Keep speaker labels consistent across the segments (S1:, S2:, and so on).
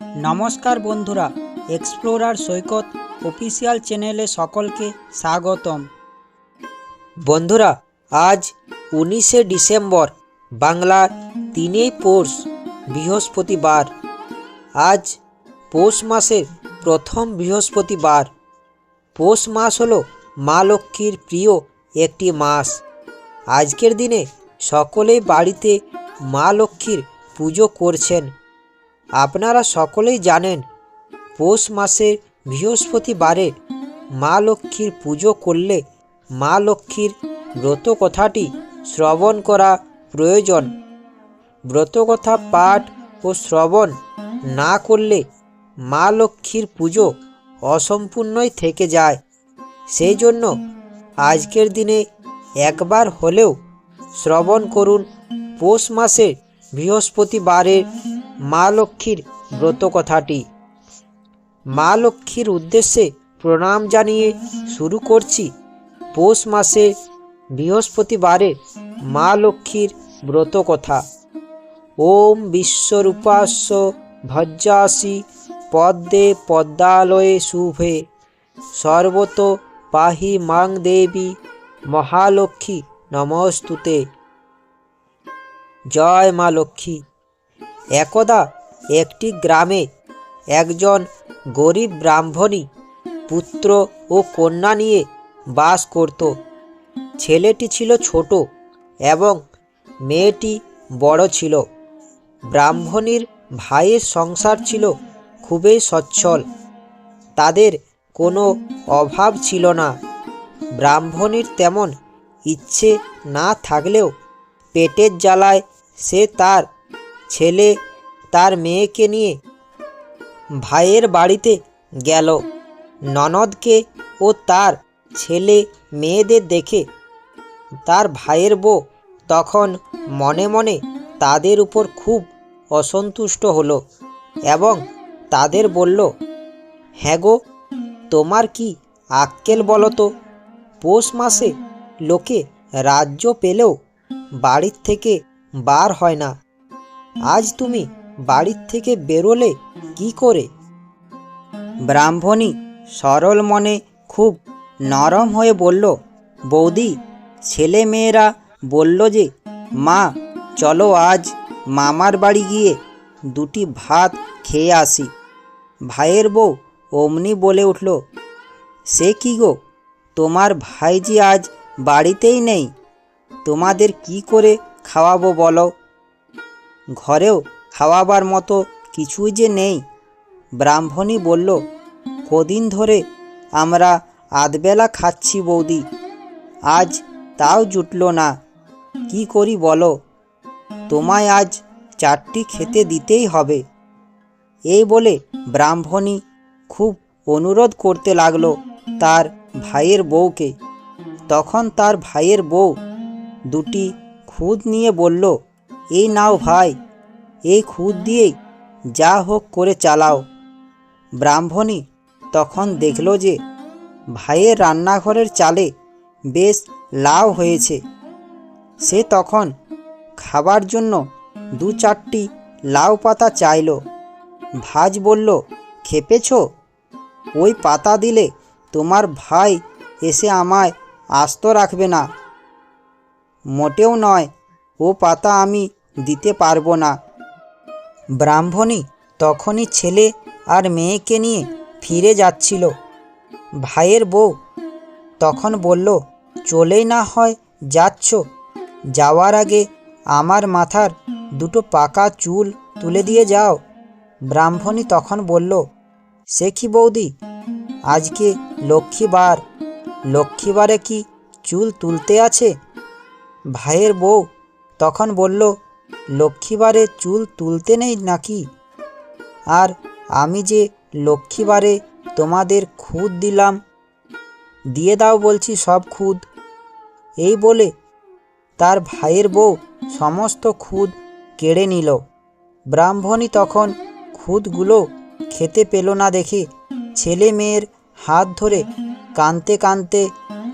S1: নমস্কার বন্ধুরা এক্সপ্লোরার সৈকত অফিসিয়াল চ্যানেলে সকলকে স্বাগতম। বন্ধুরা, আজ উনিশে ডিসেম্বর, বাংলার তিনই পৌষ, বৃহস্পতিবার। আজ পৌষ মাসের প্রথম বৃহস্পতিবার। পৌষ মাস হলো মা লক্ষ্মীর প্রিয় একটি মাস। আজকের দিনে সকলেই বাড়িতে মা লক্ষ্মীর পুজো করছেন। আপনারা সকলেই জানেন, পৌষ মাসে বৃহস্পতিবারে মা লক্ষ্মীর পুজো করলে মা লক্ষ্মীর ব্রত কথাটি শ্রবণ করা প্রয়োজন। ব্রতকথা পাঠ ও শ্রবণ না করলে মা লক্ষ্মীর পুজো অসম্পূর্ণই থেকে যায়। সেই জন্য আজকের দিনে একবার হলেও শ্রবণ করুন পৌষ মাসে বৃহস্পতিবারের মা লক্ষ্মীর ব্রত কথাটি। মা লক্ষ্মীর উদ্দেশ্যে প্রণাম জানিয়ে শুরু করছি পৌষ মাসে বৃহস্পতিবারে মা লক্ষ্মীর ব্রত কথা। ওম বিশ্বরূপাস্য ভজ্জাসি পদ্মে পদ্মালয়ে শুভে। সর্বত পাহি মাং দেবী মহালক্ষ্মী নমস্তুতে। জয় মা লক্ষ্মী। একদা একটি গ্রামে একজন গরিব ব্রাহ্মণী পুত্র ও কন্যা নিয়ে বাস করত। ছেলেটি ছিল ছোট এবং মেয়েটি বড় ছিল। ব্রাহ্মণীর ভাইয়ের সংসার ছিল খুবই সচ্ছল। তাদের কোনো অভাব ছিল না। ব্রাহ্মণীর তেমন ইচ্ছে না থাকলেও পেটের জ্বালায় সে তার ছেলে তার মেয়েকে নিয়ে ভাইয়ের বাড়িতে গেল। ননদকে ও তার ছেলে মেয়েদের দেখে তার ভাইয়ের বউ তখন মনে মনে তাদের উপর খুব অসন্তুষ্ট হলো এবং তাদের বলল হ্যাঁ গো, তোমার কি আক্কেল বলো তো? পৌষ মাসে লোকে রাজ্য পেলেও বাড়ির থেকে বার হয় না। আজ তুমি বাড়ির থেকে বেরোলে কি করে? ব্রাহ্মণী সরল মনে খুব নরম হয়ে বলল, বৌদি, ছেলে মেয়েরা বলল যে, মা, চলো আজ মামার বাড়ি গিয়ে দুটি ভাত খেয়ে আসি। ভাইয়ের বউ অমনি বলে উঠল, সে কি গো? তোমার ভাইজি আজ বাড়িতেই নেই। তোমাদের কি করে খাওয়াবো বলো? ঘরেও খাওয়াবার মতো কিছুই যে নেই। ব্রাহ্মণী বলল, কদিন ধরে আমরা আধবেলা খাচ্ছি বৌদি, আজ তাও জুটল না। কি করি বলো? তোমায় আজ চারটি খেতে দিতেই হবে। এই বলে ব্রাহ্মণী খুব অনুরোধ করতে লাগল তার ভাইয়ের বউকে। তখন তার ভাইয়ের বউ দুটি খুদ নিয়ে বলল এই নাও ভাই, এই খুদ দিয়েই যা হোক করে চালাও। ব্রাহ্মণী তখন দেখল যে ভাইয়ের রান্নাঘরের চালে বেশ লাউ হয়েছে। সে তখন খাবার জন্য দু চারটি লাউ পাতা চাইল। ভাজ বলল, খেপেছ? ওই পাতা দিলে তোমার ভাই এসে আমায় আস্ত রাখবে না। মোটেও নয়, ও পাতা আমি দিতে পারব না। ব্রাহ্মণী তখনই ছেলে আর মেয়েকে নিয়ে ফিরে যাচ্ছিল। ভাইয়ের বউ তখন বলল চলেই না হয়, যাচ্ছ। যাওয়ার আগে আমার মাথার দুটো পাকা চুল তুলে দিয়ে যাও। ব্রাহ্মণী তখন বলল, সে কি বৌদি? আজকে লক্ষ্মীবার। লক্ষ্মীবারে কি চুল তুলতে আছে? ভাইয়ের বউ তখন বলল লক্ষ্মীবারে চুল তুলতে নেই নাকি? আর আমি যে লক্ষ্মীবারে তোমাদের খুদ দিলাম, দিয়ে দাও বলছি সব খুদ। এই বলে তার ভাইয়ের বউ সমস্ত খুদ কেড়ে নিল। ব্রাহ্মণী তখন খুদগুলো খেতে পেল না দেখে ছেলে মেয়ের হাত ধরে কানতে কানতে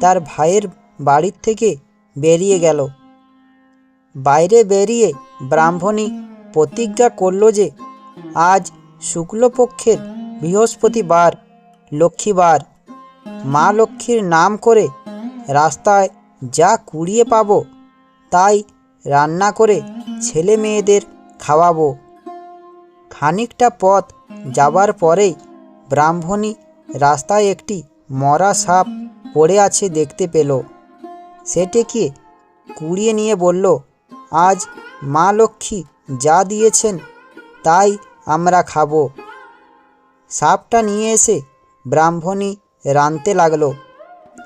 S1: তার ভাইয়ের বাড়ির থেকে বেরিয়ে গেল। বাইরে বেরিয়ে ব্রাহ্মণী প্রতিজ্ঞা করল যে আজ শুক্লপক্ষের বৃহস্পতিবার, লক্ষ্মীবার। মা লক্ষ্মীর নাম করে রাস্তায় যা কুড়িয়ে পাবো, তাই রান্না করে ছেলে মেয়েদের খাওয়াবো। খানিকটা পথ যাবার পরেই ব্রাহ্মণী রাস্তায় একটি মরা সাপ পড়ে আছে দেখতে পেল। সেটিকে কুড়িয়ে নিয়ে বলল আজ মা লক্ষ্মী যা দিয়েছেন তাই আমরা খাব। সাপটা নিয়ে এসে ব্রাহ্মণী রাঁধতে লাগল।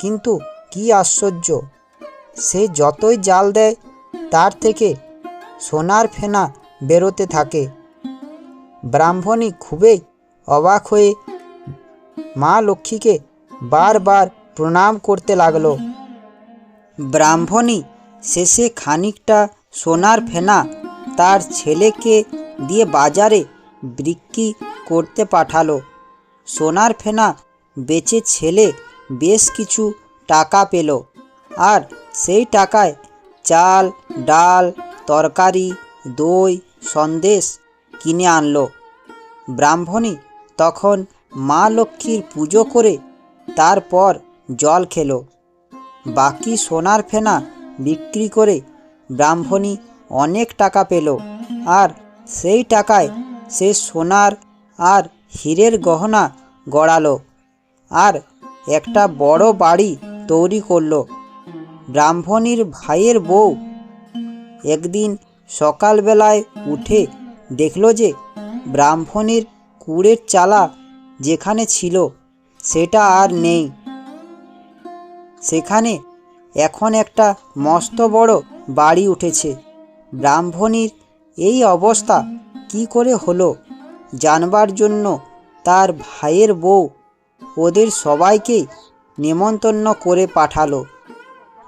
S1: কিন্তু কি আশ্চর্য, সে যতই জাল দেয় তার থেকে সোনার ফেনা বেরোতে থাকে। ব্রাহ্মণী খুবই অবাক হয়ে মা লক্ষ্মীকে বারবার প্রণাম করতে লাগল। ব্রাহ্মণী শেষে খানিকটা সোনার ফেনা তার ছেলেকে দিয়ে বাজারে বিক্রি করতে পাঠালো। সোনার ফেনা বেচে ছেলে বেশ কিছু টাকা পেল আর সেই টাকায় চাল, ডাল, তরকারি, দই, সন্দেশ কিনে আনলো। ব্রাহ্মণী তখন মা লক্ষ্মীর পুজো করে তারপর জল খেলো। বাকি সোনার ফেনা বিক্রি করে ব্রাহ্মণী অনেক টাকা পেল আর সেই টাকায় সে সোনার আর হীরের গহনা গড়ালো আর একটা বড় বাড়ি তৈরি করল। ব্রাহ্মণীর ভাইয়ের বউ একদিন সকালবেলায় উঠে দেখল যে ব্রাহ্মণীর কুড়ের চালা যেখানে ছিল সেটা আর নেই। সেখানে এখন একটা মস্ত বড় বাড়ি উঠেছে। ব্রাহ্মণীর এই অবস্থা কি করে হলো জানবার জন্য তার ভাইয়ের বউ ওদের সবাইকে নেমন্তন্ন করে পাঠালো।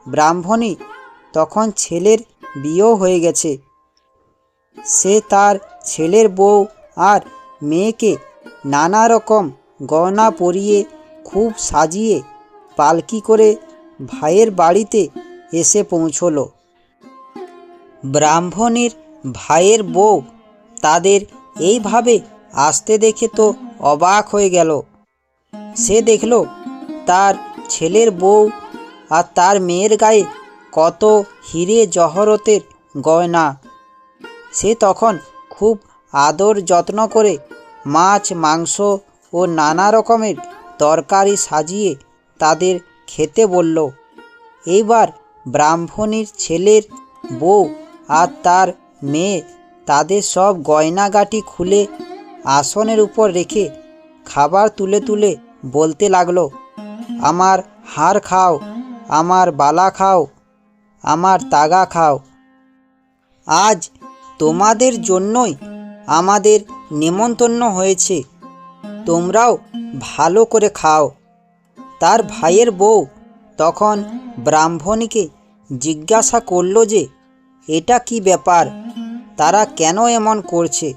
S1: ব্রাহ্মণী তখন ছেলের বিয়েও হয়ে গেছে। সে তার ছেলের বউ আর মেয়েকে নানা রকম গয়না পরিয়ে খুব সাজিয়ে পালকি করে ভাইয়ের বাড়িতে এসে পৌঁছলো। ব্রাহ্মণীর ভাইয়ের বউ তাদের এইভাবে আসতে দেখে তো অবাক হয়ে গেল। সে দেখল তার ছেলের বউ আর তার মেয়ের গায়ে কত হিরে জহরতের গয়না। সে তখন খুব আদর যত্ন করে মাছ, মাংস ও নানা রকমের তরকারি সাজিয়ে তাদের খেতে বলল, এইবার ব্রাহ্মণীর ছেলের বউ আর তার মেয়ে তাদের সব গয়নাগাটি খুলে আসনের উপর রেখে খাবার তুলে তুলে বলতে লাগল, আমার হাড় খাও, আমার বালা খাও, আমার তাগা খাও। আজ তোমাদের জন্যই আমাদের নেমন্তন্ন হয়েছে। তোমরাও ভালো করে খাও। তার ভাইয়ের বউ তখন ব্রাহ্মণীকে জিজ্ঞাসা করল যে এটা কি ব্যাপার? তারা কেন এমন করছে?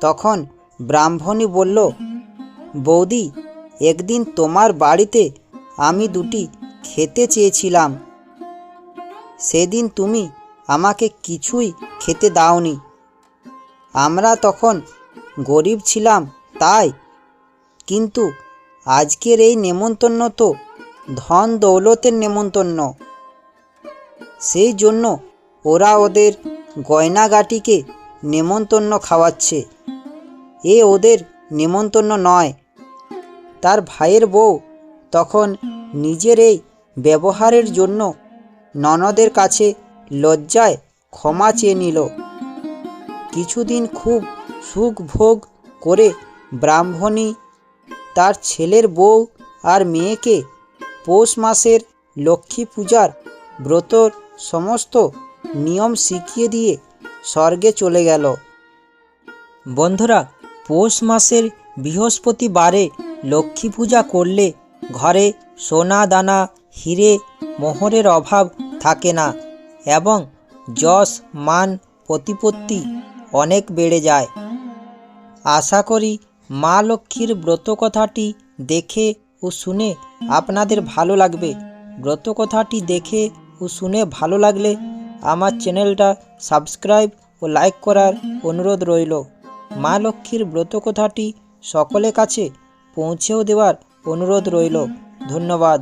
S1: তখন ব্রাহ্মণী বলল, বৌদি, একদিন তোমার বাড়িতে আমি দুটি খেতে চেয়েছিলাম। সেদিন তুমি আমাকে কিছুই খেতে দাওনি। আমরা তখন গরিব ছিলাম তাই। কিন্তু আজকের এই নেমন্তন্ন তো ধন দৌলতের নেমন্তন্ন। সেই জন্য ওরা ওদের গয়নাগাটিকে নেমন্তন্ন খাওয়াচ্ছে। এ ওদের নেমন্তন্ন নয়। তার ভাইয়ের বউ তখন নিজের এই ব্যবহারের জন্য ননদের কাছে লজ্জায় ক্ষমা চেয়ে নিল। কিছুদিন খুব সুখ ভোগ করে ব্রাহ্মণী তার ছেলের বউ আর মেয়েকে পৌষ মাসের লক্ষ্মী পূজার ব্রতর সমস্ত নিয়ম শিখিয়ে দিয়ে স্বর্গে চলে গেল। বন্ধুরা, পৌষ মাসের বৃহস্পতিবারে লক্ষ্মী পূজা করলে ঘরে সোনা দানা, হিরে, মোহরের অভাব থাকে না এবং যশ, মান, প্রতিপত্তি অনেক বেড়ে যায়। আশা করি মা লক্ষ্মীর ব্রত কথাটি দেখে ও শুনে আপনাদের ভালো লাগবে। ব্রত কথাটি দেখে ও শুনে ভালো লাগলে আমার চ্যানেলটা সাবস্ক্রাইব ও লাইক করার অনুরোধ রইল। মা লক্ষ্মীর ব্রত কথাটি সকলের কাছে পৌঁছেও দেওয়ার অনুরোধ রইল। ধন্যবাদ।